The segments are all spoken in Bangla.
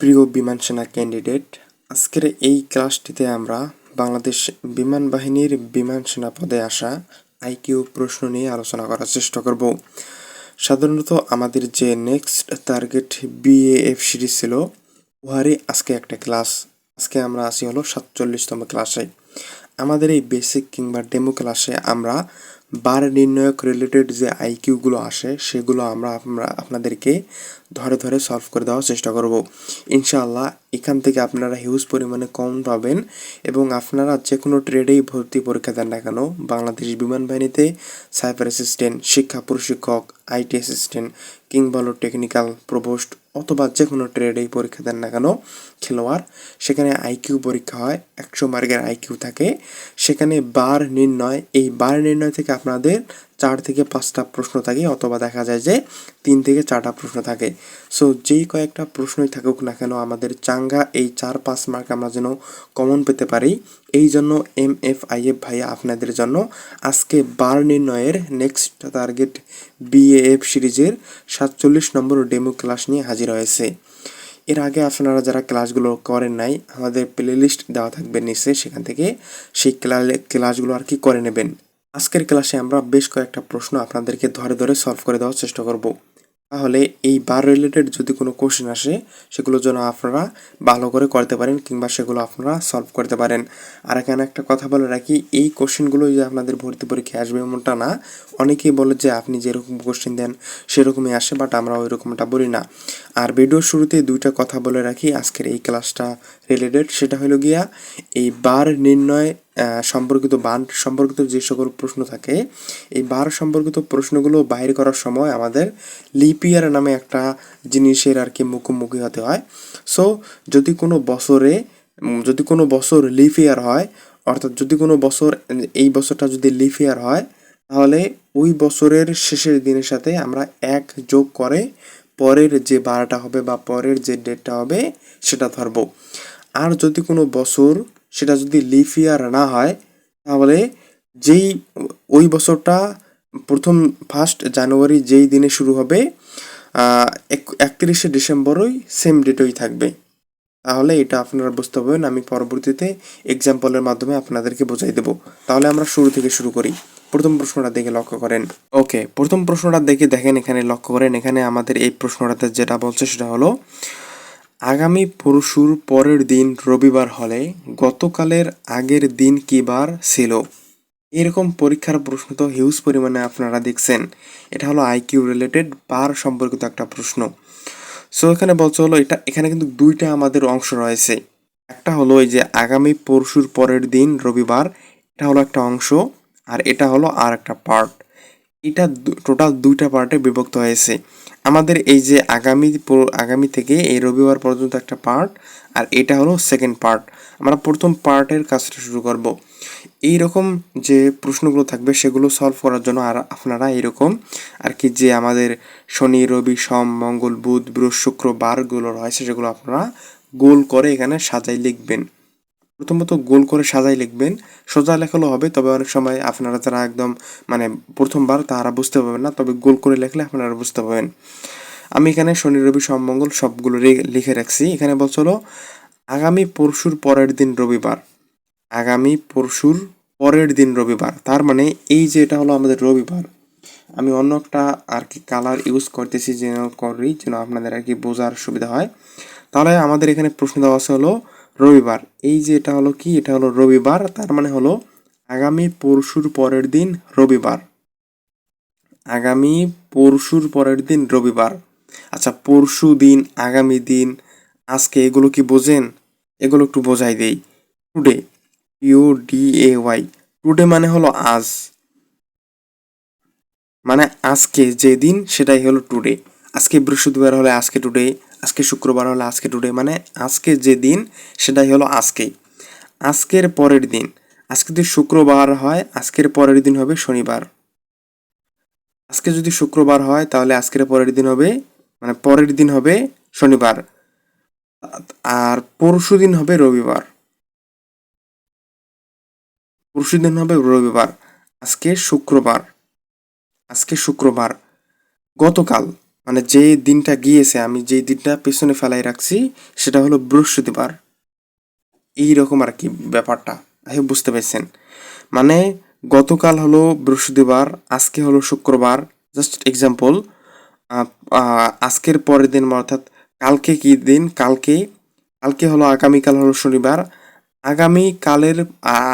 প্রিয় বিমান সেনা ক্যান্ডিডেট, আজকের এই ক্লাসটিতে আমরা বাংলাদেশ বিমান বাহিনীর বিমান সেনা পদে আসা আইকিউ প্রশ্ন নিয়ে আলোচনা করার চেষ্টা করব। সাধারণত আমাদের যে নেক্সট টার্গেট বিএএফ সিরিজ ছিল, উহারই আজকে একটা ক্লাস আজকে আমরা আসি হলো সাতচল্লিশতম ক্লাসে আমাদের এই বেসিক কিংবা ডেমো ক্লাসে আমরা বার নির্ণায়ক রিলেটেড যে আইকিউগুলো আসে, সেগুলো আমরা আপনাদেরকে ধরে ধরে সলভ করে দেওয়ার চেষ্টা করব। ইনশাআল্লাহ এখান থেকে আপনারা হিউজ পরিমাণে কম পাবেন এবং আপনারা যে কোনো ট্রেডেই ভর্তি পরীক্ষা দেন না কেন, বাংলাদেশ বিমান বাহিনীতে সাইবার অ্যাসিস্ট্যান্ট শিক্ষা প্রশিক্ষক আইটি অ্যাসিস্ট্যান্ট কিংবা টেকনিক্যাল প্রভোস্ট অথবা যে কোনো ট্রেডেই পরীক্ষা দেন না কেন, খেলোয়াড়, সেখানে আইকিউ পরীক্ষা হয়, একশো মার্কের আইকিউ থাকে, সেখানে বার নির্ণয়, এই বার নির্ণয় থেকে আপনাদের চার থেকে পাঁচটা প্রশ্ন থাকে অথবা দেখা যায় যে তিন থেকে চারটা প্রশ্ন থাকে। সো যেই কয়েকটা প্রশ্নই থাকুক না কেন, আমাদের চাঙ্গা এই চার পাঁচ মার্ক আমরা যেন কমন পেতে পারি, এই জন্য এম এফ আই এফ ভাইয়া আপনাদের জন্য আজকে বার নির্ণয়ের নেক্সট টার্গেট বিএএফ সিরিজের সাতচল্লিশ নম্বর ডেমো ক্লাস নিয়ে হাজির হয়েছে। এর আগে আপনারা যারা ক্লাসগুলো করেন নাই, আমাদের প্লে লিস্ট দেওয়া থাকবে নিচে, সেখান থেকে সেই ক্লাসগুলো আর কি করে নেবেন। আজকের ক্লাসে আমরা বেশ কয়েকটা প্রশ্ন আপনাদেরকে ধরে ধরে সলভ করে দেওয়ার চেষ্টা করব। তাহলে এই বার রিলেটেড যদি কোনো কোশ্চেন আসে, সেগুলো যেন আপনারা ভালো করে করতে পারেন কিংবা সেগুলো আপনারা সলভ করতে পারেন। আর এখানে একটা কথা বলে রাখি, এই কোশ্চেনগুলো যে আপনাদের ভর্তি পরীক্ষায় আসবে এমনটা না। অনেকেই বলে যে আপনি যেরকম কোশ্চেন দেন, সেরকমই আসে বাট আমরা ওই রকমটা বলি না। আর ভিডিওর শুরুতে দুইটা কথা বলে রাখি, আজকের এই ক্লাসটা রিলেটেড সেটা হলো গিয়া, এই বার নির্ণয় সম্পর্কিত বান সম্পর্কিত যে সকল প্রশ্ন থাকে, এই বার সম্পর্কিত প্রশ্নগুলো বাইর করার সময় আমাদের লিপিয়ার নামে একটা জিনিসের আর কি মুখোমুখি হতে হয়। সো যদি কোনো বছরে যদি কোনো বছর লিপ ইয়ার হয়, অর্থাৎ যদি কোনো বছর, এই বছরটা যদি লিপ ইয়ার হয়, তাহলে ওই বছরের শেষের দিনের সাথে আমরা এক যোগ করে পরের যে বারটা হবে বা পরের যে ডেটটা হবে, সেটা ধরবো। আর যদি কোনো বছর সেটা যদি লিফ ইয়ার না হয়, তাহলে যেই, ওই বছরটা প্রথম ফার্স্ট জানুয়ারি যেই দিনে শুরু হবে একত্রিশে ডিসেম্বরই সেম ডেটই থাকবে। তাহলে এটা আপনারা বুঝতে পারবেন, আমি পরবর্তীতে এক্সাম্পলের মাধ্যমে আপনাদেরকে বোঝাই দেব। তাহলে আমরা শুরু থেকে শুরু করি। প্রথম প্রশ্নটা দেখে লক্ষ্য করেন। ওকে প্রথম প্রশ্নটা দেখে দেখেন এখানে লক্ষ্য করেন। এখানে আমাদের এই প্রশ্নটাতে যেটা বলছে সেটা হলো আগামী পরশুর পরের দিন রবিবার হলে গতকালের আগের দিন কি বার ছিল? এরকম পরীক্ষার প্রশ্ন তো হিউজ পরিমাণে আপনারা দেখছেন। এটা হলো আইকিউ রিলেটেড বার সম্পর্কিত একটা প্রশ্ন। সো এখানে বলছে হলো এটা, এখানে কিন্তু দুইটা আমাদের অংশ রয়েছে। একটা হলো এই যে আগামী পরশুর পরের দিন রবিবার, এটা হলো একটা অংশ, আর এটা হলো আর একটা পার্ট এটা টোটাল দুইটা পার্টে বিভক্ত হয়েছে। আমাদের এই যে আগামী আগামী থেকে এই রবিবার পর্যন্ত একটা পার্ট আর এটা হলো সেকেন্ড পার্ট আমরা প্রথম পার্টের কাজটা শুরু করব। এই রকম যে প্রশ্নগুলো থাকবে, সেগুলো সলভ করার জন্য আর আপনারা এইরকম, আর কি যে আমাদের শনি, রবি, সোম, মঙ্গল, বুধ বৃহস্পতি শুক্র, বারগুলো রয়েছে, সেগুলো আপনারা গোল করে এখানে সাজাই লিখবেন। প্রথমত গোল করে সাজাই লিখবেন। সোজা লেখালো হবে, তবে অনেক সময় আপনারা যারা একদম মানে প্রথমবার তারা বুঝতে পারবেন না, তবে গোল করে লেখলে আপনারা বুঝতে পারবেন। আমি এখানে শনি, রবি মঙ্গল সবগুলো লিখে রাখছি। এখানে বলছিল আগামী পরশুর পরের দিন রবিবার। আগামী পরশুর পরের দিন রবিবার। তার মানে এই যে এটা হলো আমাদের রবিবার। আমি অন্য একটা আর কি কালার ইউজ করতেছি যেন করি, যেন আপনাদের আর কি বোঝার সুবিধা হয়। তাহলে আমাদের এখানে প্রশ্ন দেওয়া আছে হলো রবিবার। এই যে এটা হলো কি? এটা হলো রবিবার, তার মানে হলো আগামী পরশুর পরের দিন রবিবার। আগামী পরশুর পরের দিন রবিবার। আচ্ছা পরশু দিন, আগামী দিন, আজকে এগুলো কি বোঝেন? এগুলো একটু বোঝাই দেই। Today U D A Y today মানে হলো আজ। মানে আজকে যে দিন, সেটাই হলো টুডে আজকে বৃহস্পতিবার হলে আজকে টুডে আজকে শুক্রবার হলে আজকে টুডে মানে আজকে যে দিন, সেটাই হলো আজকে। আজকের পরের দিন। আজকে যদি শুক্রবার হয়, আজকের পরের দিন হবে শনিবার। আজকে যদি শুক্রবার হয়, তাহলে আজকের পরের দিন হবে মানে পরের দিন হবে শনিবার। আর পরশু দিন হবে রবিবার। পরশু দিন হবে রবিবার। আজকে শুক্রবার। আজকে শুক্রবার। গতকাল। মানে যে দিনটা গিয়েছে, আমি যে দিনটা পেছনে ফেলাই রাখছি, সেটা হলো বৃহস্পতিবার। এইরকম আর কি ব্যাপারটা বুঝতে পেরেছেন? মানে গতকাল হলো বৃহস্পতিবার, আজকে হলো শুক্রবার জাস্ট এক্সাম্পল আজকের পরের দিন অর্থাৎ কালকে কি দিন? কালকে কালকে হলো আগামীকাল হলো শনিবার, আগামী কালের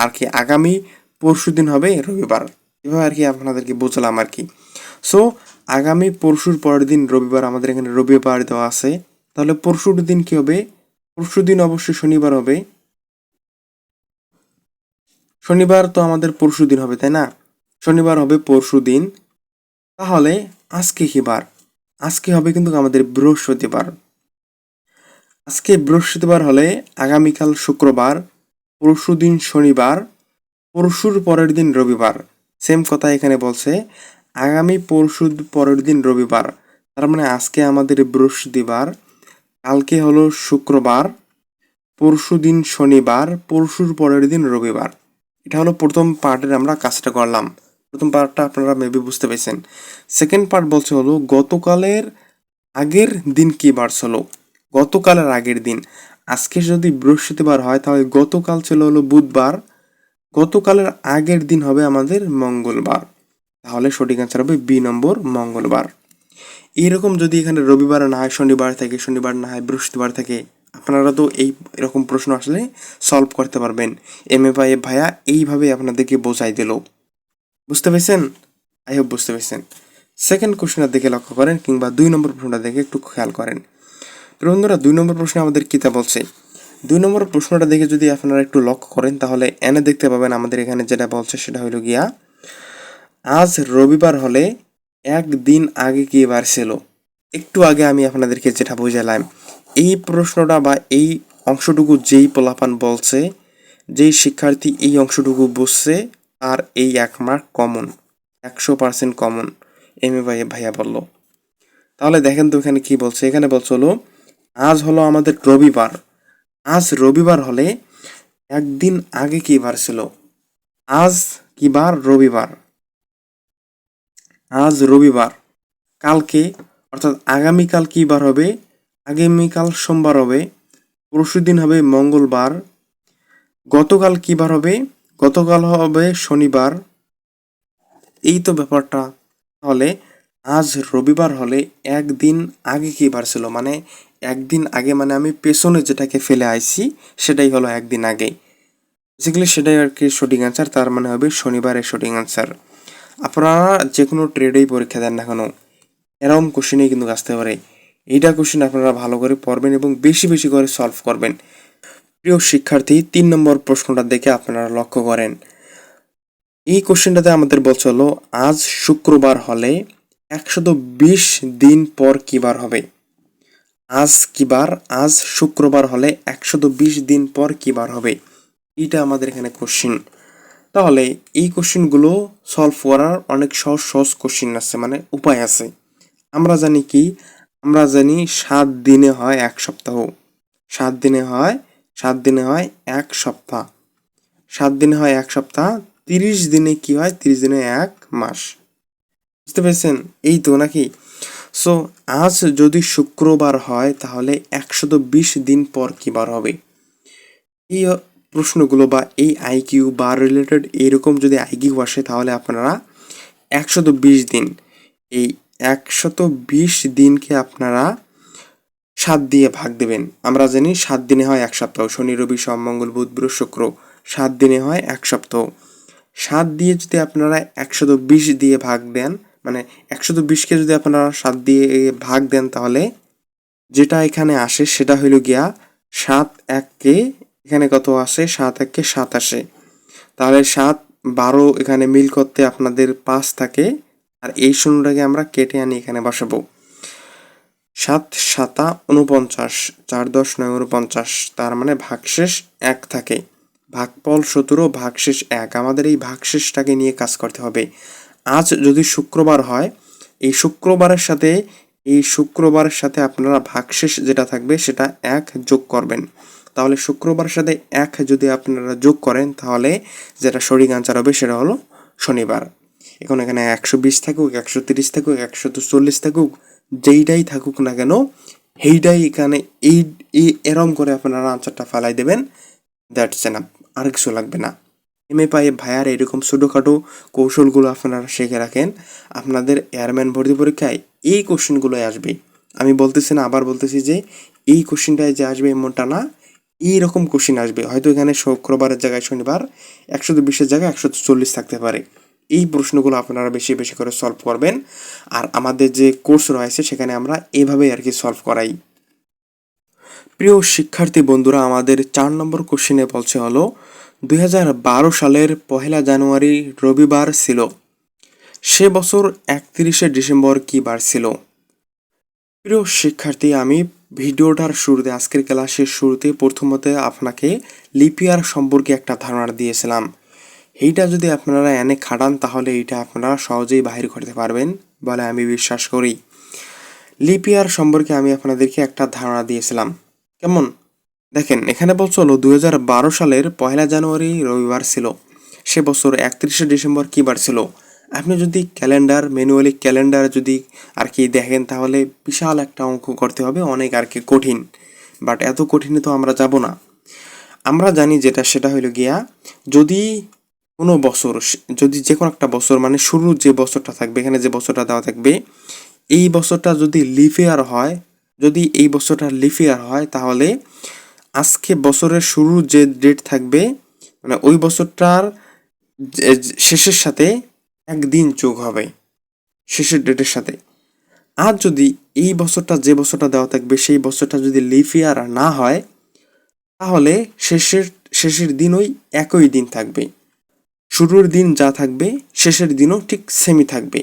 আর কি আগামী পরশু দিন হবে রবিবার। এভাবে আর কি আপনাদেরকে বুঝলাম আর কি। সো আগামী পরশুর পরের দিন, রবিবার আমাদের এখানে রবিবার দেওয়া আছে। তাহলে পরশুর দিন কি হবে? পরশু দিন অবশ্যই শনিবার হবে। শনিবার তো আমাদের পরশু দিন হবে, তাই না? শনিবার হবে পরশু দিন। তাহলে আজকে কি বার? আজকে হবে কিন্তু আমাদের বৃহস্পতিবার। আজকে বৃহস্পতিবার হলে আগামীকাল শুক্রবার, পরশু দিন শনিবার, পরশুর পরের দিন রবিবার। সেম কথা এখানে বলছে। আগামী পরশু পরের দিন রবিবার, তার মানে আজকে আমাদের বৃহস্পতিবার, কালকে হলো শুক্রবার, পরশু দিন শনিবার, পরশুর পরের দিন রবিবার। এটা হলো প্রথম পার্টের আমরা কাজটা করলাম। প্রথম পার্টটা আপনারা মেবি বুঝতে পেরেছেন। সেকেন্ড পার্ট বলছে হলো, গতকালের আগের দিন কি বার ছিল গতকালের আগের দিন। আজকে যদি বৃহস্পতিবার হয়, তাহলে গতকাল ছিল হলো বুধবার। গতকালের আগের দিন হবে আমাদের মঙ্গলবার। তাহলে সঠিক অ্যান্সার হবে বি নম্বর মঙ্গলবার। এইরকম যদি এখানে রবিবার না হয়, শনিবার থাকে, শনিবার না হয়, বৃহস্পতিবার থাকে, আপনারা তো এই এরকম প্রশ্ন আসলে সলভ করতে পারবেন। এম এ ভাই ভাইয়া এইভাবে আপনাদেরকে বোঝাই দিল। বুঝতে পেরেছেন? আই হোপ বুঝতে পেরেছেন। সেকেন্ড কোশ্চেনের দিকে লক্ষ্য করেন কিংবা দুই নম্বর প্রশ্নটা দেখে একটু খেয়াল করেন। বন্ধুরা, দুই নম্বর প্রশ্নে আমাদের কিতা বলছে? দুই নম্বর প্রশ্নটা দেখে যদি আপনারা একটু লক্ষ্য করেন, তাহলে এনে দেখতে পাবেন আমাদের এখানে যেটা বলছে সেটা হলো গিয়া আজ রবিবার হলে একদিন আগে কি বার ছিল? একটু আগে আমি আপনাদেরকে যেটা বুঝালাম, এই প্রশ্নটা বা এই অংশটুকু যেই পোলাপান বলছে, যেই শিক্ষার্থী এই অংশটুকু বুঝছে আর এই এক মার্ক কমন একশো পার্সেন্ট কমন এম এ ভাই ভাইয়া বলল। তাহলে দেখেন তো এখানে কি বলছে? এখানে বলছে হলো, আজ হলো আমাদের রবিবার। আজ রবিবার হলে একদিন আগে কি বার ছিল? আজ কি বার? রবিবার। আজ রবিবার। কালকে, অর্থাৎ আগামীকাল কি বার হবে? আগামীকাল সোমবার হবে, পরশু দিন হবে মঙ্গলবার। গতকাল কি বার হবে? গতকাল হবে শনিবার। এই তো ব্যাপারটা। তাহলে আজ রবিবার হলে একদিন আগে কি বার ছিল? মানে একদিন আগে মানে আমি পেছনে যেটাকে ফেলে আইছি, সেটাই হলো একদিন আগে। বেসিক্যালি সেটাই আর কি সঠিক অ্যান্সার তার মানে হবে শনিবারের সঠিক অ্যান্সার আপনারা যে কোনো ট্রেডেই পরীক্ষা দেন না কেন এরকম কোশ্চেনেই কিন্তু আসতে পারে এইটা কোশ্চেন আপনারা ভালো করে পড়বেন এবং বেশি বেশি করে সলভ করবেন প্রিয় শিক্ষার্থী তিন নম্বর প্রশ্নটা দেখে আপনারা লক্ষ্য করেন এই কোশ্চেনটাতে আমাদের বলছে হলো আজ শুক্রবার হলে একশত বিশ দিন পর কি বার হবে আজ কি বার আজ শুক্রবার হলে একশত বিশ দিন পর কি বার হবে এইটা আমাদের এখানে কোশ্চিন তাহলে এই কোশ্চিনগুলো সলভ করার অনেক সহজ সহজ কোশ্চিন আছে মানে উপায় আছে। আমরা জানি কি? আমরা জানি সাত দিনে হয় এক সপ্তাহ। সাত দিনে হয়, সাত দিনে হয় এক সপ্তাহ। সাত দিনে হয় এক সপ্তাহ, তিরিশ দিনে কি হয়? তিরিশ দিনে এক মাস। বুঝতে পেরেছেন? এই তো নাকি? সো আজ যদি শুক্রবার হয়, তাহলে একশত বিশ দিন পর কি বার হবে? এই প্রশ্নগুলো বা এই আইকিউ বা রিলেটেড এরকম যদি আইকিউ আসে তাহলে আপনারা একশত বিশ দিন, এই একশত বিশ দিনকে আপনারা সাত দিয়ে ভাগ দেবেন। আমরা জানি সাত দিনে হয় এক সপ্তাহ, শনি, রবি, সোম, মঙ্গল, বুধ বৃহস্পতি শুক্র। সাত দিনে হয় এক সপ্তাহ। সাত দিয়ে যদি আপনারা একশত বিশ দিয়ে ভাগ দেন মানে একশত বিশকে যদি আপনারা সাত দিয়ে ভাগ দেন তাহলে যেটা এখানে আসে সেটা হইল গিয়া সাত এককে এখানে কত আসে? সাত এককে সাত আসে। তাহলে সাত বারো এখানে মিল করতে আপনাদের পাঁচ থাকে। আর এই শূন্যটাকে আমরা কেটে আনি এখানে বসাবো। সাত সাতা উনপঞ্চাশ চার দশ নয় উনপঞ্চাশ তার মানে ভাগশেষ এক থাকে। ভাগফল সতেরো, ভাগশেষ এক। আমাদের এই ভাগশেষটাকে নিয়ে কাজ করতে হবে। আজ যদি শুক্রবার হয়, এই শুক্রবারের সাথে, এই শুক্রবারের সাথে আপনারা ভাগশেষ যেটা থাকবে সেটা এক যোগ করবেন। তাহলে শুক্রবার সাথে এক যদি আপনারা যোগ করেন, তাহলে যেটা সঠিক আনসার হবে সেটা হলো শনিবার। এখন এখানে একশো বিশ থাকুক, একশো তিরিশ থাকুক, একশো তো চল্লিশ থাকুক, যেইটাই থাকুক না কেন, সেইটাই এখানে এই এরম করে আপনারা আনসারটা ফেলাই দেবেন। দ্যাটস এনাফ আর কিছু লাগবে না। এমএ পাই ভাইয়ার এরকম ছোটোখাটো কৌশলগুলো আপনারা শিখে রাখেন। আপনাদের এয়ারম্যান ভর্তি পরীক্ষায় এই কোশ্চেনগুলোই আসবে। আমি বলতেছি না, আবার বলতেছি যে এই কোশ্চেনটায় যে আসবে এমনটা না। এইরকম কোশ্চেন আসবে। হয়তো এখানে শুক্রবারের জায়গায় শনিবার, একশো বিশের জায়গায় একশো চল্লিশ থাকতে পারে। এই প্রশ্নগুলো আপনারা বেশি বেশি করে সলভ করবেন। আর আমাদের যে কোর্স রয়েছে, সেখানে আমরা এভাবেই আর কি সলভ করাই। প্রিয় শিক্ষার্থী বন্ধুরা, আমাদের চার নম্বর কোশ্চেনে বলছে হলো দু হাজার বারো সালের পহেলা জানুয়ারি রবিবার ছিল। সে বছর একত্রিশে ডিসেম্বর কি বার ছিল? প্রিয় শিক্ষার্থী, আমি ভিডিওটার শুরুতে, আজকের ক্লাসের শুরুতে প্রথমত আপনাকে লিপিয়ার সম্পর্কে একটা ধারণা দিয়েছিলাম। এইটা যদি আপনারা এনে খাটান, তাহলে এইটা আপনারা সহজেই বাহির করতে পারবেন বলে আমি বিশ্বাস করি। লিপিয়ার সম্পর্কে আমি আপনাদেরকে একটা ধারণা দিয়েছিলাম। কেমন? দেখেন, এখানে বলছে হলো দুই সালের পয়লা জানুয়ারি রবিবার ছিল। সে বছর একত্রিশে ডিসেম্বর কী বার ছিল? আপনি যদি ক্যালেন্ডার, ম্যানুয়ালি ক্যালেন্ডার যদি আর কি দেখেন, তাহলে বিশাল একটা অঙ্ক করতে হবে, অনেক আর কি কঠিন। বাট এত কঠিনে তো আমরা যাব না। আমরা জানি যেটা, সেটা হইল গিয়া, যদি কোনো বছর, যদি যে কোনো একটা বছর মানে শুরুর যে বছরটা থাকবে, এখানে যে বছরটা দেওয়া থাকবে, এই বছরটা যদি লিফিয়ার হয়, যদি এই বছরটা লিফিয়ার হয়, তাহলে আজকে বছরের শুরুর যে ডেট থাকবে মানে ওই বছরটার শেষের সাথে একদিন যোগ হবে শেষের ডেটের সাথে। আর যদি এই বছরটা যে বছরটা দেওয়া থাকবে, সেই বছরটা যদি লিফ না হয়, তাহলে শেষের শেষের দিন ওই একই দিন থাকবে। শুরুর দিন যা থাকবে, শেষের দিনও ঠিক সেমি থাকবে।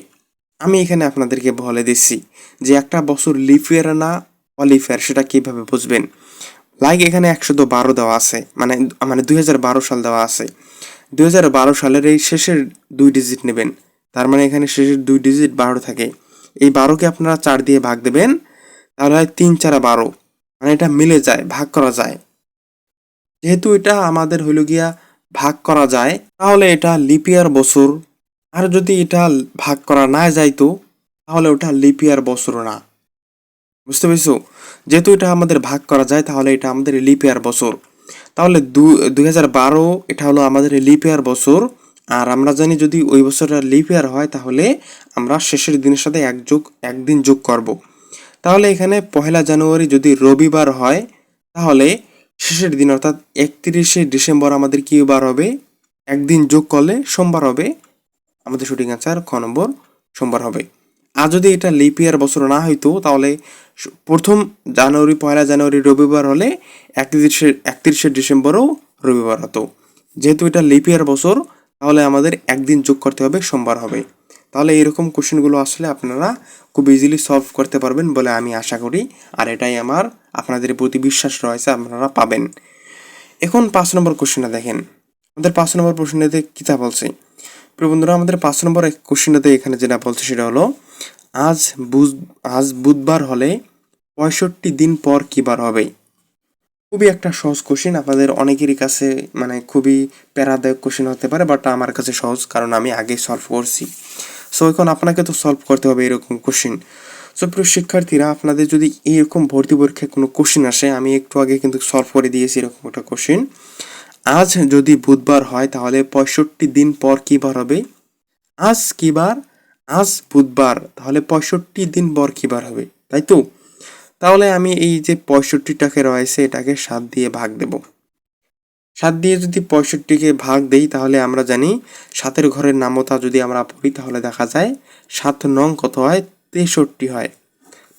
আমি এখানে আপনাদেরকে বলে দিচ্ছি যে একটা বছর লিফ না অলিফ ইয়ার সেটা কীভাবে বুঝবেন? লাইক এখানে একশো তো বারো দেওয়া আছে মানে মানে দুই হাজার বারো সাল দেওয়া আছে। দুই হাজার বারো সালের এই শেষের দুই ডিজিট নেবেন। তার মানে এখানে শেষের দুই ডিজিট বারো থাকে। এই বারোকে আপনারা চার দিয়ে ভাগ দেবেন, তাহলে হয় তিন চারা বারো। মানে এটা মিলে যায়, ভাগ করা যায়। যেহেতু এটা আমাদের হইল গিয়া ভাগ করা যায়, তাহলে এটা লিপিয়ার বছর। আর যদি এটা ভাগ করা না যাইতো, তাহলে ওটা লিপিয়ার বছর না। বুঝতে পেরেছ? যেহেতু এটা আমাদের ভাগ করা যায়, তাহলে এটা আমাদের লিপিয়ার বছর। তাহলে দু এটা হলো আমাদের লিপিয়ার বছর। আর আমরা জানি যদি ওই বছরটা লিপিয়ার হয়, তাহলে আমরা শেষের দিনের সাথে এক যোগ, একদিন যোগ করব। তাহলে এখানে পহেলা জানুয়ারি যদি রবিবার হয়, তাহলে শেষের দিন, অর্থাৎ একত্রিশে ডিসেম্বর আমাদের কি বার হবে? একদিন যোগ করলে সোমবার হবে। আমাদের শুটিং আনসার খ নম্বর, সোমবার হবে। আর যদি এটা লিপ ইয়ার বছর না হইতো, তাহলে প্রথম জানুয়ারি, পয়লা জানুয়ারি রবিবার হলে একত্রিশে একত্রিশে ডিসেম্বরও রবিবার হতো। যেহেতু এটা লিপ ইয়ার বছর, তাহলে আমাদের একদিন যোগ করতে হবে, সোমবার হবে। তাহলে এরকম কোশ্চেনগুলো আসলে আপনারা খুব ইজিলি সলভ করতে পারবেন বলে আমি আশা করি, আর এটাই আমার, আপনাদের প্রতি বিশ্বাস রয়েছে, আপনারা পাবেন। এখন পাঁচ নম্বর কোশ্চেনটা দেখেন। আমাদের পাঁচ নম্বর প্রশ্নটাতে কীটা বলছে? প্রিয় বন্ধুরা, আমাদের পাঁচ নম্বর কোশ্চেনটাতে এখানে যেটা বলছে সেটা হলো, আজ আজ বুধবার হলে পঁয়ষট্টি দিন পর কী বার হবে? খুবই একটা সহজ কোশ্চেন আপনাদের অনেকেরই কাছে মানে খুবই প্যারাদায়ক কোশ্চেন হতে পারে বাট আমার কাছে সহজ, কারণ আমি আগে সলভ করছি। সো এখন আপনাকে তো সলভ করতে হবে এরকম কোশ্চেন সো প্রিয় শিক্ষার্থীরা, আপনাদের যদি এরকম ভর্তি পরীক্ষায় কোনো কোশ্চেন আসে, আমি একটু আগে কিন্তু সলভ করে দিয়েছি এরকম একটা কোশ্চেন আজ যদি বুধবার হয়, তাহলে পঁয়ষট্টি দিন পর কী বার হবে? আজ কী বার? আজ বুধবার, তাহলে পঁয়ষট্টি দিন পর কী বার হবে? তাই তো? তাহলে আমি এই যে পঁয়ষট্টিটাকে রয়েছে, এটাকে সাত দিয়ে ভাগ দেব। সাত দিয়ে যদি পঁয়ষট্টিকে ভাগ দেই, তাহলে আমরা জানি সাতের ঘরের নামতা যদি আমরা পড়ি, তাহলে দেখা যায় সাত নং কত হয়? তেষট্টি হয়।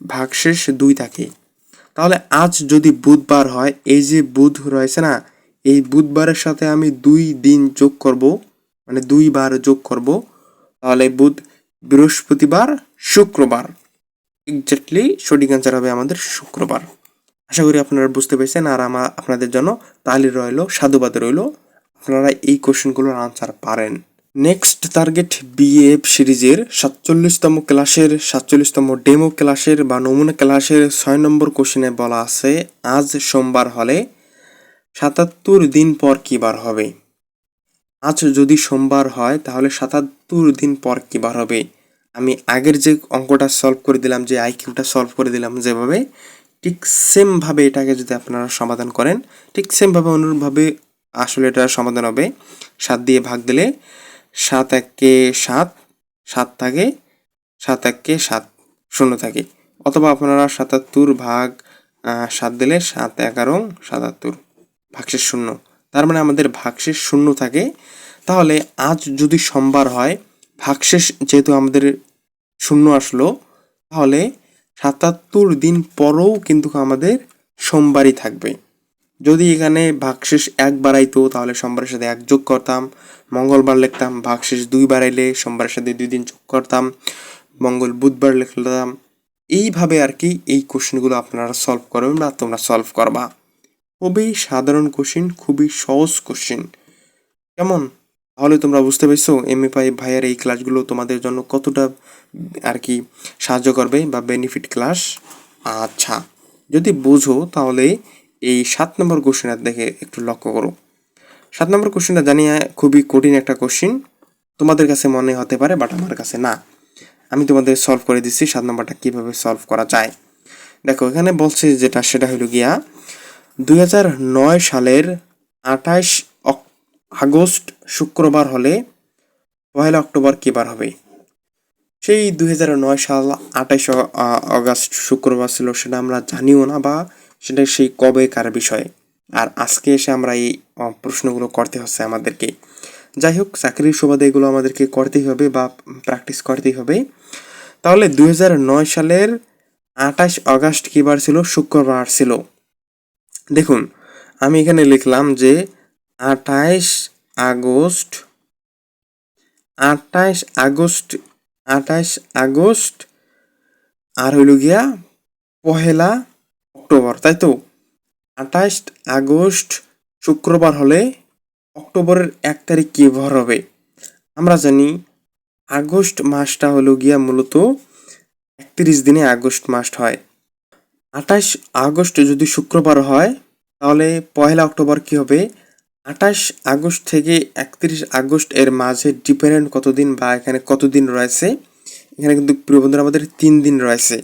ভাগশেষ দুই থাকে। তাহলে আজ যদি বুধবার হয়, এই যে বুধ রয়েছে না এই বুধবারের সাথে আমি দুই দিন যোগ করব মানে দুই বার যোগ করব। তাহলে বুধ, বৃহস্পতিবার, শুক্রবার। এক্স্যাক্টলি সঠিক অ্যান্সার হবে আমাদের শুক্রবার। আশা করি আপনারা বুঝতে পেরেছেন আর আমার আপনাদের জন্য তালি রইল, সাধুবাদ রইল। আপনারা এই কোশ্চেনগুলোর আনসার পারেন। নেক্সট টার্গেট বিএফ সিরিজের সাতচল্লিশতম ক্লাসের সাতচল্লিশতম ডেমো ক্লাসের বা নমুনা ক্লাসের ছয় নম্বর কোশ্চেনে বলা আছে, আজ সোমবার হলে সাতাত্তর দিন পর কী বার হবে? আজ যদি সোমবার হয়, তাহলে সাতাত্তর দিন পর কী বার হবে? আমি আগের যে অঙ্কটা সলভ করে দিলাম, যে আইকিউটা সলভ করে দিলাম যেভাবে, ঠিক সেমভাবে এটাকে যদি আপনারা সমাধান করেন, ঠিক সেমভাবে অনুরূপভাবে আসলে এটা সমাধান হবে। সাত দিয়ে ভাগ দিলে সাত এককে সাত সাত থাকে, সাত এককে সাত, শূন্য থাকে। অথবা আপনারা সাতাত্তর ভাগ সাত দিলে সাত এগারো, সাতাত্তর। ভাগশেষ শূন্য। তার মানে আমাদের ভাগশেষ শূন্য থাকে। তাহলে আজ যদি সোমবার হয়, ভাগশেষ যেহেতু আমাদের শূন্য আসলো, তাহলে সাতাত্তর দিন পরেও কিন্তু আমাদের সোমবারই থাকবে। যদি এখানে ভাগশেষ এক বাড়াইতো, তাহলে সোমবারের সাথে এক যোগ করতাম। মঙ্গলবার লিখতাম, ভাগশেষ দুই বাড়াইলে সোমবারের সাথে দুই দিন যোগ করতাম। মঙ্গল বুধবার লিখলাম এইভাবে আর কি এই কোশ্চেনগুলো আপনারা সলভ করবেন বা তোমরা সলভ করবা। খুবই সাধারণ কোশ্চেন খুবই সহজ কোশ্চেন কেমন? তাহলে তোমরা বুঝতে পেরেছ এম এ পাই ভাইয়ের এই ক্লাসগুলো তোমাদের জন্য কতটা আর কি সাহায্য করবে বা বেনিফিট ক্লাস আচ্ছা যদি বোঝো তাহলে এই সাত নম্বর কোশ্চেনটা দেখে একটু লক্ষ্য করো। সাত নম্বর কোশ্চেনটা জানিয়ে খুবই কঠিন একটা কোশ্চেন তোমাদের কাছে মনে হতে পারে বাট আমার কাছে না। আমি তোমাদের সলভ করে দিচ্ছি সাত নম্বরটা কীভাবে সলভ করা যায়। দেখো, এখানে বলছে যেটা, সেটা হলো গিয়া দুই নয় সালের আঠাশ আগস্ট শুক্রবার হলে পয়লা অক্টোবর কী বার হবে? সেই দুই সাল আঠাশ আগস্ট শুক্রবার ছিল, সেটা আমরা জানিও না বা সেটা সেই কবে, কার বিষয়ে? আর আজকে এসে আমরা এই প্রশ্নগুলো করতে হচ্ছে আমাদেরকে। যাই হোক, চাকরির সুবাদে এগুলো আমাদেরকে করতেই হবে বা প্র্যাকটিস করতেই হবে। তাহলে দুই সালের আঠাশ আগস্ট কী বার ছিল? শুক্রবার ছিল। দেখুন, আমি এখানে লিখলাম যে আঠাইশ আগস্ট আঠাইশ আগস্ট আঠাইশ আগস্ট, আর হইল গিয়া পহেলা অক্টোবর, তাই তো? আঠাইশ আগস্ট শুক্রবার হলে অক্টোবরের এক তারিখ কি ভর হবে? আমরা জানি আগস্ট মাসটা হলো গিয়া মূলত একত্রিশ দিনে আগস্ট মাস হয়। আঠাশ আগস্ট যদি শুক্রবার হয়, তাহলে পয়লা অক্টোবর কি হবে? আঠাশ আগস্ট থেকে একত্রিশ আগস্ট এর মাঝে ডিফারেন্ট কতদিন বা এখানে কতদিন রয়েছে? এখানে কিন্তু প্রিয় বন্ধুরা, আমাদের তিন দিন রয়েছে।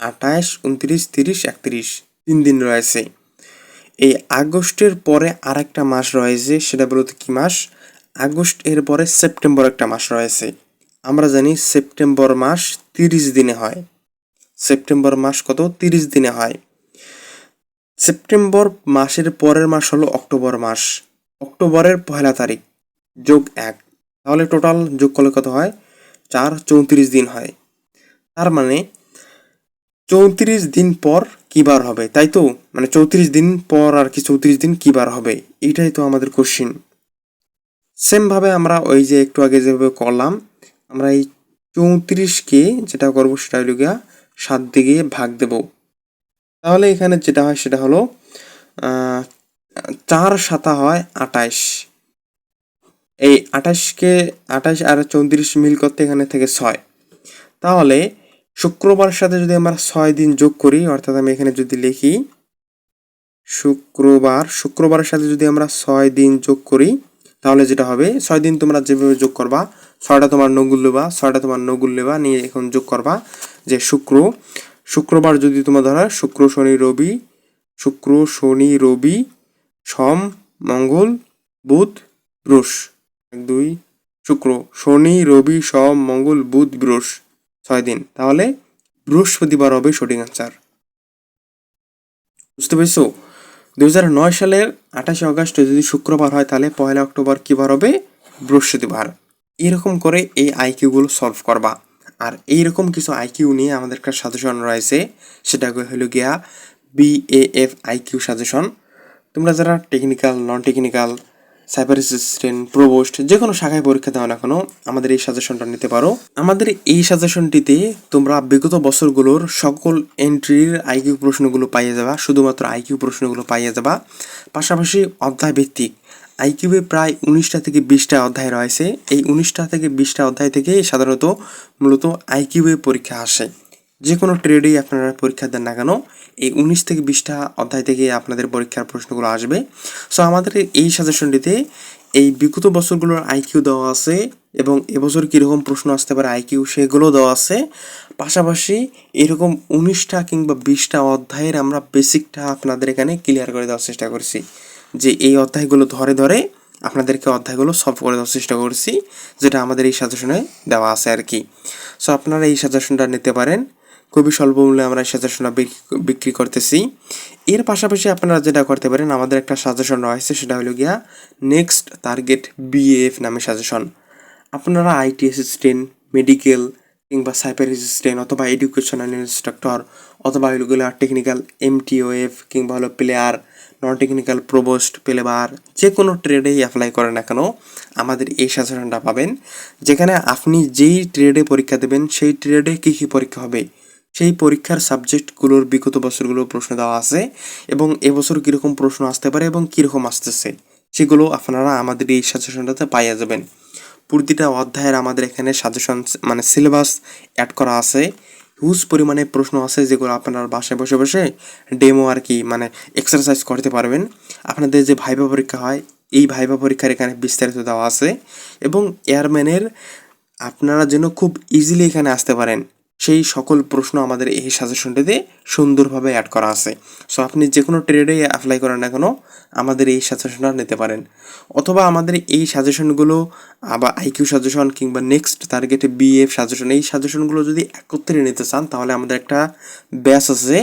আঠাশ, উনত্রিশ, তিরিশ, একত্রিশ তিন দিন রয়েছে। এই আগস্টের পরে আর একটা মাস রয়েছে, সেটা বলতে কি মাস? আগস্ট এর পরে সেপ্টেম্বর একটা মাস রয়েছে। আমরা জানি সেপ্টেম্বর মাস তিরিশ দিনে হয়। সেপ্টেম্বর মাস কত? তিরিশ দিনে হয়। সেপ্টেম্বর মাসের পরের মাস হলো অক্টোবর মাস। অক্টোবরের পহেলা তারিখ, যোগ এক। তাহলে টোটাল যোগ করলে কত হয়? চার, চৌত্রিশ দিন হয়। তার মানে চৌত্রিশ দিন পর কি বার হবে? তাই তো? মানে চৌত্রিশ দিন পর আর কি চৌত্রিশ দিন কি বার হবে? এইটাই তো আমাদের কোশ্চিন সেমভাবে আমরা ওই যে একটু আগে যেভাবে করলাম, আমরা এই চৌত্রিশকে যেটা করব সেটা হলো গিয়া সাত দিকে ভাগ দেব। তাহলে এখানে যেটা হয় সেটা হলো চার সাতা হয় আটাইশ। এই আঠাশকে আঠাশ আর চৌত্রিশ মিল করতে এখানে থেকে ছয়। তাহলে শুক্রবার সাথে যদি আমরা ছয় দিন যোগ করি, অর্থাৎ আমি এখানে যদি লিখি, শুক্রবার শুক্রবারের সাথে যদি আমরা ছয় দিন যোগ করি, তাহলে যেটা হবে, ছয় দিন তোমরা যেভাবে যোগ করবা, ছয়টা তোমার নগুল নেবা ছয়টা তোমার নগুল নেবা নিয়ে এখন যোগ করবা। যে শুক্র, শুক্রবার যদি তোমার ধরা শুক্র, শনি, রবি, শুক্র, শনি, রবি, সম, মঙ্গল, বুধ বৃষ এক, দুই, শুক্র, শনি, রবি, সম, মঙ্গল, বুধ বৃষ ছয় দিন। তাহলে বৃহস্পতিবার হবে সঠিক আনসার বুঝতে পেরেছ? দুই নয় সালের আঠাশে আগস্ট যদি শুক্রবার হয়, তাহলে পয়লা অক্টোবর কি বার হবে? বৃহস্পতিবার। এরকম করে এই আইকিউগুলো সলভ করবা। আর এইরকম কিছু আইকিউ নিয়ে আমাদের একটা সাজেশন রয়েছে, সেটা হলো গিয়া বিএএফ আইকিউ সাজেশন তোমরা যারা technical non technical cyber assistant provost যে কোনো শাখায় পরীক্ষা দাও না কেন, আমাদের এই সাজেশনটা নিতে পারো। আমাদের এই সাজেশনটিতে তোমরা বিগত বছরগুলোর সকল এন্ট্রির আইকিউ প্রশ্নগুলো পাইয়ে যাবা, শুধুমাত্র আইকিউ প্রশ্নগুলো পাইয়ে যাবা। পাশাপাশি অধ্যায় আইকিউয়ে প্রায় উনিশটা থেকে বিশটা অধ্যায় রয়েছে। এই উনিশটা থেকে বিশটা অধ্যায় থেকে সাধারণত মূলত আইকিউয়ে পরীক্ষা আসে। যে কোনো ট্রেডেই আপনারা পরীক্ষা দেন না কেন, এই উনিশ থেকে বিশটা অধ্যায় থেকে আপনাদের পরীক্ষার প্রশ্নগুলো আসবে। সো আমাদের এই সাজেশনটিতে এই বিগত বছরগুলোর আইকিউ দেওয়া আছে এবং এবছর কীরকম প্রশ্ন আসতে পারে আইকিউ সেগুলো দেওয়া আছে। পাশাপাশি এরকম উনিশটা কিংবা বিশটা অধ্যায়ের আমরা বেসিকটা আপনাদের এখানে ক্লিয়ার করে দেওয়ার চেষ্টা করছি। যে এই অধ্যায়গুলো ধরে ধরে আপনাদেরকে অধ্যায়গুলো সলভ করে দেওয়ার চেষ্টা করছি, যেটা আমাদের এই সাজেশনে দেওয়া আছে আর কি। সো আপনারা এই সাজেশনটা নিতে পারেন। খুবই স্বল্প মূল্যে আমরা এই সাজেশনটা বিক্রি করতেছি। এর পাশাপাশি আপনারা যেটা করতে পারেন, আমাদের একটা সাজেশন রয়েছে, সেটা হলো গিয়া নেক্সট টার্গেট বিএফ নামে সাজেশন আপনারা আইটি অ্যাসিস্ট্যান্ট মেডিকেল কিংবা সাইবার অ্যাসিস্ট্যান্ট অথবা এডুকেশনাল ইনস্ট্রাক্টর অথবা এগুলো টেকনিক্যাল এমটিওএফ কিংবা হলো প্লেয়ার নন টেকনিক্যাল প্রোবোস্ট প্লেবার যে কোনো ট্রেডেই অ্যাপ্লাই করেন না কেন, আমাদের এই সাজেশনটা পাবেন। যেখানে আপনি যেই ট্রেডে পরীক্ষা দেবেন, সেই ট্রেডে কী কী পরীক্ষা হবে, সেই পরীক্ষার সাবজেক্টগুলোর বিগত বছরগুলোর প্রশ্ন দেওয়া আছে এবং এবছর কীরকম প্রশ্ন আসতে পারে এবং কীরকম আসতেছে, সেগুলো আপনারা আমাদের এই সাজেশনটাতে পাইয়া যাবেন। প্রতিটা অধ্যায়ের আমাদের এখানে সাজেশন মানে সিলেবাস অ্যাড করা আছে। হিউজ পরিমাণে প্রশ্ন আছে যেগুলো আপনার বাসায় বসে বসে ডেমো আর কি মানে এক্সারসাইজ করতে পারবেন। আপনাদের যে ভাইবা পরীক্ষা হয়, এই ভাইবা পরীক্ষার এখানে বিস্তারিত দেওয়া আছে এবং এয়ারম্যানের আপনারা যেন খুব ইজিলি এখানে আসতে পারেন। সেই সকল প্রশ্ন আমাদের এই সাজেশনটিতে সুন্দরভাবে অ্যাড করা আছে। সো আপনি যে কোনো ট্রেডে অ্যাপ্লাই করেন না কেন, আমাদের এই সাজেশনটা নিতে পারেন। অথবা আমাদের এই সাজেশনগুলো আবার আইকিউ সাজেশন কিংবা নেক্সট টার্গেটে বিএফ সাজেশন এই সাজেশনগুলো যদি একত্রে নিতে চান, তাহলে আমাদের একটা ব্যাচ আছে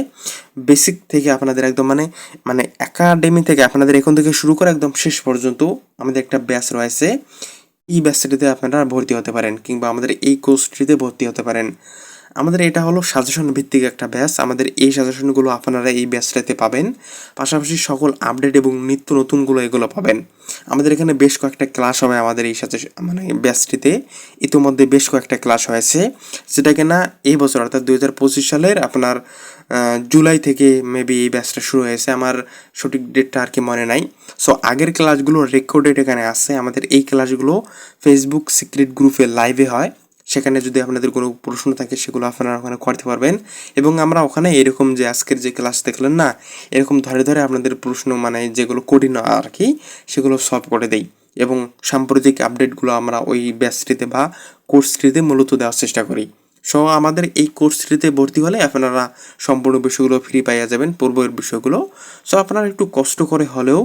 বেসিক থেকে আপনাদের একদম মানে মানে একাডেমি থেকে আপনাদের এখন থেকে শুরু করে একদম শেষ পর্যন্ত আমাদের একটা ব্যাচ রয়েছে। এই ব্যাচটিতে আপনারা ভর্তি হতে পারেন কিংবা আমাদের এই কোর্সটিতে ভর্তি হতে পারেন। আমাদের এটা হলো সাজেশন ভিত্তিক একটা ব্যাচ আমাদের এই সাজেশনগুলো আপনারা এই ব্যাচটাতে পাবেন। পাশাপাশি সকল আপডেট এবং নিত্য নতুনগুলো এগুলো পাবেন। আমাদের এখানে বেশ কয়েকটা ক্লাস হবে আমাদের এই সাজেশন মানে ব্যাচটিতে ইতিমধ্যে বেশ কয়েকটা ক্লাস হয়েছে। যেটা কিনা এই বছর, অর্থাৎ দুই হাজার পঁচিশ সালের আপনার জুলাই থেকে মেবি এই ব্যাচটা শুরু হয়েছে। আমার সঠিক ডেটটা আর কি মনে নাই। সো আগের ক্লাসগুলো রেকর্ডেড এখানে আছে। আমাদের এই ক্লাসগুলো ফেসবুক সিক্রেট গ্রুপে লাইভে হয়। সেখানে যদি আপনাদের কোনো প্রশ্ন থাকে, সেগুলো আপনারা ওখানে করতে পারবেন। এবং আমরা ওখানে এরকম যে আজকের যে ক্লাস দেখলেন না, এরকম ধরে ধরে আপনাদের প্রশ্ন মানে যেগুলো কঠিন আর কি, সেগুলো সলভ করে দেই। এবং সাম্প্রতিক আপডেটগুলো আমরা ওই ব্যাচটিতে বা কোর্সটিতে মূলত দেওয়ার চেষ্টা করি। সো আমাদের এই কোর্সটিতে ভর্তি হলে আপনারা সম্পূর্ণ বিষয়গুলো ফ্রি পাইয়া যাবেন, পূর্বের বিষয়গুলো। সো আপনারা একটু কষ্ট করে হলেও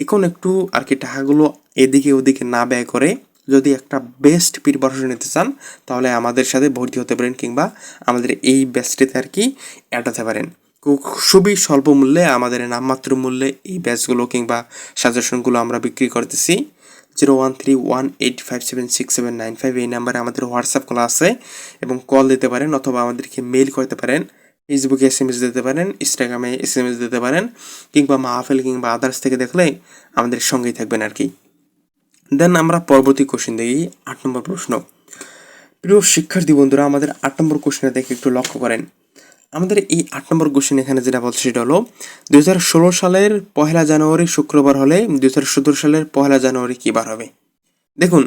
এখন একটু আর কি টাকাগুলো এদিকে ওদিকে না ব্যয় করে যদি একটা বেস্ট প্রিপারেশন নিতে চান, তাহলে আমাদের সাথে ভর্তি হতে পারেন কিংবা আমাদের এই ব্যাচটিতে আর কি অ্যাড হতে পারেন। খুবই স্বল্প মূল্যে, আমাদের নামমাত্র মূল্যে এই ব্যাচগুলো কিংবা সাজেশনগুলো আমরা বিক্রি করতেছি। Zero one three one eight five seven six seven nine five এই নাম্বারে আমাদের হোয়াটসঅ্যাপ খোলা আছে এবং কল দিতে পারেন অথবা আমাদেরকে মেইল করতে পারেন। ফেসবুকে এস এম এস দিতে পারেন ইনস্টাগ্রামে এস এম এস দিতে পারেন, কিংবা মাহফিল কিংবা আদার্স থেকে দেখলে আমাদের সঙ্গেই থাকবেন আর কি। দেন আমরা পরবর্তী কোশ্চেন দেখি আট নম্বর প্রশ্ন। প্রিয় শিক্ষার্থী বন্ধুরা, আমাদের আট নম্বর কোশ্চেনে দেখে একটু লক্ষ্য করেন। আমাদের এই আট নম্বর কোশ্চেন এখানে যেটা বলছে সেটা হলো, দুই হাজার ষোলো সালের পহেলা জানুয়ারি শুক্রবার হলে দুই হাজার সতেরো সালের পহেলা জানুয়ারি কী বার হবে? দেখুন,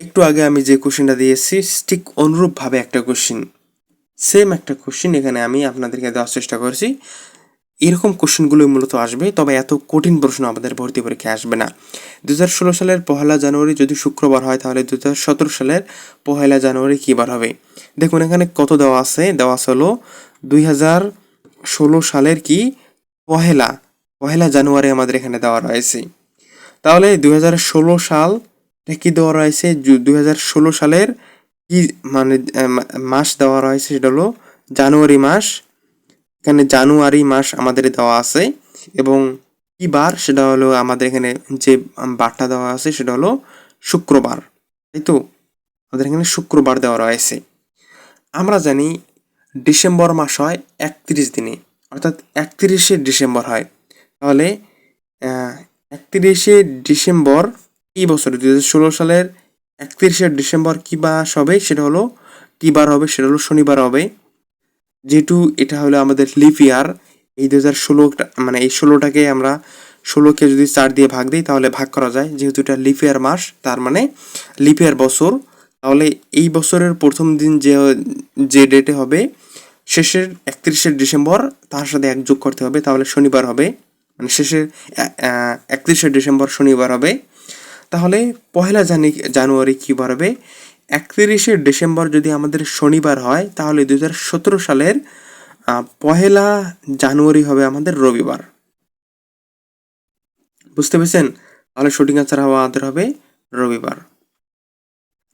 একটু আগে আমি যে কোশ্চেনটা দিয়েছি, ঠিক অনুরূপভাবে একটা কোশ্চেন সেম একটা কোশ্চেন এখানে আমি আপনাদেরকে দেওয়ার চেষ্টা করেছি। এরকম কোশ্চেনগুলোই মূলত আসবে, তবে এত কঠিন প্রশ্ন আমাদের ভর্তি পরীক্ষায় আসবে না। দু হাজার ষোলো সালের পহেলা জানুয়ারি যদি শুক্রবার হয়, তাহলে দু হাজার সতেরো সালের পহেলা জানুয়ারি কী বার হবে? দেখুন, এখানে কত দেওয়া আছে? দেওয়া আছে হলো দুই হাজার ষোলো সালের কি? পহেলা পহেলা জানুয়ারি আমাদের এখানে দেওয়া রয়েছে। তাহলে দুই হাজার ষোলো সাল কি দেওয়া রয়েছে? দুই হাজার ষোলো সালের কি মানে মাস দেওয়া রয়েছে সেটা হলো জানুয়ারি মাস এখানে জানুয়ারি মাস আমাদের দেওয়া আছে এবং কি বার সেটা হলো আমাদের এখানে যে বারটা দেওয়া আছে সেটা হলো শুক্রবার। তাই তো? আমাদের এখানে শুক্রবার দেওয়া রয়েছে। আমরা জানি ডিসেম্বর মাস হয় একত্রিশ দিনে, অর্থাৎ একত্রিশে ডিসেম্বর হয়। তাহলে একত্রিশে ডিসেম্বর এই বছর দু হাজার ষোলো সালের একত্রিশে ডিসেম্বর কী মাস হবে সেটা হলো, কী বার হবে সেটা হলো শনিবার হবে। যেহেতু এটা হলো আমাদের লিপ ইয়ার এই দু হাজার ষোলোটা মানে এই ষোলোটাকে আমরা ষোলোকে যদি চার দিয়ে ভাগ দিই, তাহলে ভাগ করা যায়। যেহেতু এটা লিপ ইয়ার মাস, তার মানে লিপ ইয়ার বছর। তাহলে এই বছরের প্রথম দিন যে যে ডেটে হবে, শেষের একত্রিশে ডিসেম্বর, তার সাথে এক যোগ করতে হবে। তাহলে শনিবার হবে। মানে শেষের একত্রিশে ডিসেম্বর শনিবার হবে। তাহলে পহেলা জানি, জানুয়ারি কী বার হবে? একত্রিশে ডিসেম্বর যদি আমাদের শনিবার হয়, তাহলে দুই হাজার সতেরো সালের পহেলা জানুয়ারি হবে আমাদের রবিবার। বুঝতে পেরেছেন? তাহলে শুটিং আনসার হওয়া আমাদের হবে রবিবার।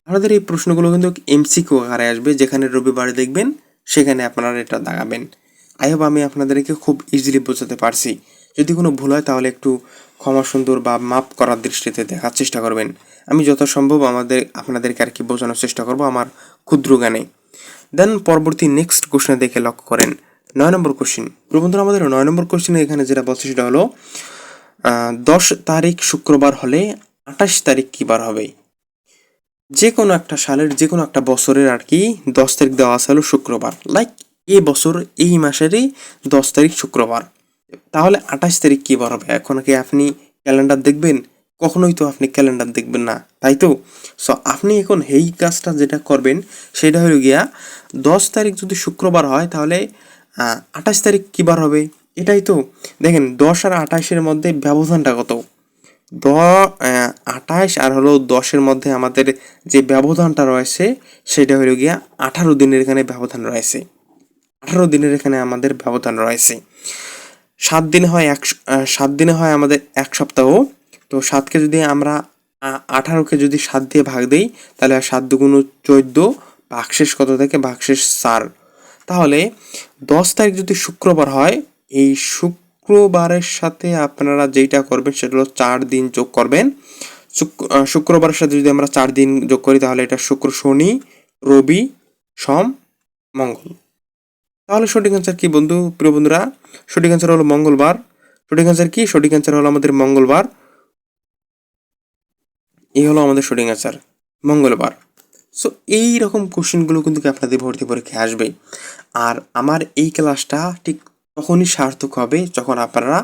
আমাদের এই প্রশ্নগুলো কিন্তু এমসিকিউ আকারে আসবে, যেখানে রবিবার দেখবেন, সেখানে আপনারা এটা দাগাবেন। আই হোপ আমি আপনাদেরকে খুব ইজিলি বোঝাতে পারছি। যদি কোনো ভুল হয়, তাহলে একটু ক্ষমা সুন্দর বা মাপ করার দৃষ্টিতে দেখার চেষ্টা করবেন। আমি যথাসম্ভব আমাদের, আপনাদেরকে আর কি বোঝানোর চেষ্টা করব আমার ক্ষুদ্র গানে। দেন পরবর্তী নেক্সট কোশ্চেনে দেখে লক্ষ্য করেন। নয় নম্বর কোশ্চেন বন্ধুরা, আমাদের নয় নম্বর কোশ্চেনে এখানে যেটা বলছে সেটা হলো দশ তারিখ শুক্রবার হলে আঠাশ তারিখ কী বার হবে? যে কোনো একটা সালের যে কোনো একটা বছরের আর কি দশ তারিখ দেওয়া আছে হলো শুক্রবার। লাইক এ বছর, এই মাসেরই দশ তারিখ শুক্রবার। তাহলে আঠাশ তারিখ কী বার হবে? এখন কি আপনি ক্যালেন্ডার দেখবেন? কখনোই তো আপনি ক্যালেন্ডার দেখবেন না, তাই তো? সো আপনি এখন এই কাজটা যেটা করবেন, সেটা হলো গিয়া দশ তারিখ যদি শুক্রবার হয়, তাহলে আঠাশ তারিখ কী বার হবে? এটাই তো। দেখেন, দশ আর আঠাশের মধ্যে ব্যবধানটা কত? দ আঠাশ আর হলো দশের মধ্যে আমাদের যে ব্যবধানটা রয়েছে, সেটা হলো গিয়া আঠারো দিনের এখানে ব্যবধান রয়েছে। আঠারো দিনের এখানে আমাদের ব্যবধান রয়েছে। সাত দিনে হয় এক সাত দিনে হয় আমাদের এক সপ্তাহ। তো সাতকে যদি আমরা আঠারোকে যদি সাত দিয়ে ভাগ দিই, তাহলে আর সাত দুগুণ চোদ্দ ভাগশেষ কত থাকে? ভাগশেষ চার। তাহলে দশ তারিখ যদি শুক্রবার হয়, এই শুক্রবারের সাথে আপনারা যেটা করবেন সেটা হলো চার দিন যোগ করবেন। শুক্রবারের সাথে যদি আমরা চার দিন যোগ করি, তাহলে এটা শুক্র, শনি, রবি, সোম, মঙ্গল। তাহলে সঠিক অ্যান্সার কি বন্ধু? প্রিয় বন্ধুরা, সঠিক অ্যান্সার হলো মঙ্গলবার। সঠিক অ্যান্সার কি? সঠিক অ্যান্সার হলো আমাদের মঙ্গলবার। এই হলো আমাদের শুটিং অ্যান্সার মঙ্গলবার। সো এই রকম কোশ্চেনগুলো কিন্তু আপনাদের ভর্তি পরীক্ষায় আসবে আর আমার এই ক্লাসটা ঠিক তখনই সার্থক হবে যখন আপনারা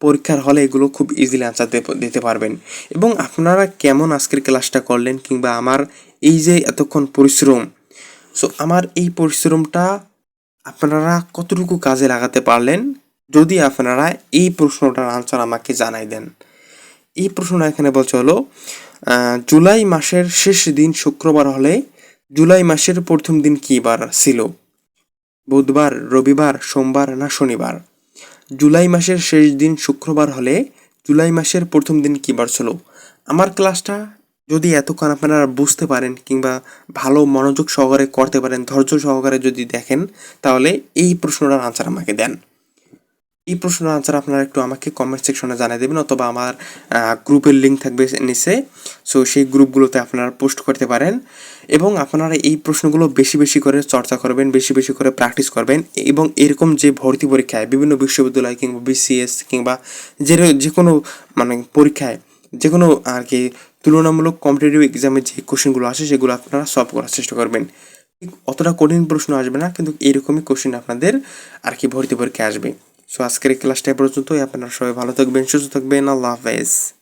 পরীক্ষার হলে এগুলো খুব ইজিলি আনসার দিতে পারবেন। এবং আপনারা কেমন আজকের ক্লাসটা করলেন কিংবা আমার এই যে এতক্ষণ পরিশ্রম সো আমার এই পরিশ্রমটা আপনারা কতটুকু কাজে লাগাতে পারলেন? যদি আপনারা এই প্রশ্নটার আনসার আমাকে জানাই দেন। এই প্রশ্নটা এখানে বলছে হলো জুলাই মাসের শেষ দিন শুক্রবার হলে জুলাই মাসের প্রথম দিন কি বার ছিল? বুধবার, রবিবার, সোমবার না শনিবার? জুলাই মাসের শেষ দিন শুক্রবার হলে জুলাই মাসের প্রথম দিন কি বার ছিল? আমার ক্লাসটা যদি এতক্ষণ আপনারা বুঝতে পারেন কিংবা ভালো মনোযোগ সহকারে করতে পারেন, ধৈর্য সহকারে যদি দেখেন, তাহলে এই প্রশ্নটার আনসার আমাকে দেন। এই প্রশ্নের আনসার আপনারা একটু আমাকে কমেন্ট সেকশনে জানিয়ে দেবেন অথবা আমার গ্রুপের লিঙ্ক থাকবে নিচে। সো সেই গ্রুপগুলোতে আপনারা পোস্ট করতে পারেন। এবং আপনারা এই প্রশ্নগুলো বেশি বেশি করে চর্চা করবেন, বেশি বেশি করে প্র্যাকটিস করবেন। এবং এরকম যে ভর্তি পরীক্ষায়, বিভিন্ন বিশ্ববিদ্যালয় কিংবা বিসিএস কিংবা যে যে কোনো মানে পরীক্ষায়, যে কোনো আর কি তুলনামূলক কম্পিটিটিভ এক্সামে যে কোশ্চেনগুলো আসে, সেগুলো আপনারা সলভ করার চেষ্টা করবেন। অতটা কঠিন প্রশ্ন আসবে না, কিন্তু এরকমই কোশ্চেন আপনাদের আর কি ভর্তি পরীক্ষায় আসবে। সো আজকের ক্লাসটা পর্যন্তই। আপনারা সবাই ভালো থাকবেন সুস্থ থাকবেন। আল্লাহ হাফেজ।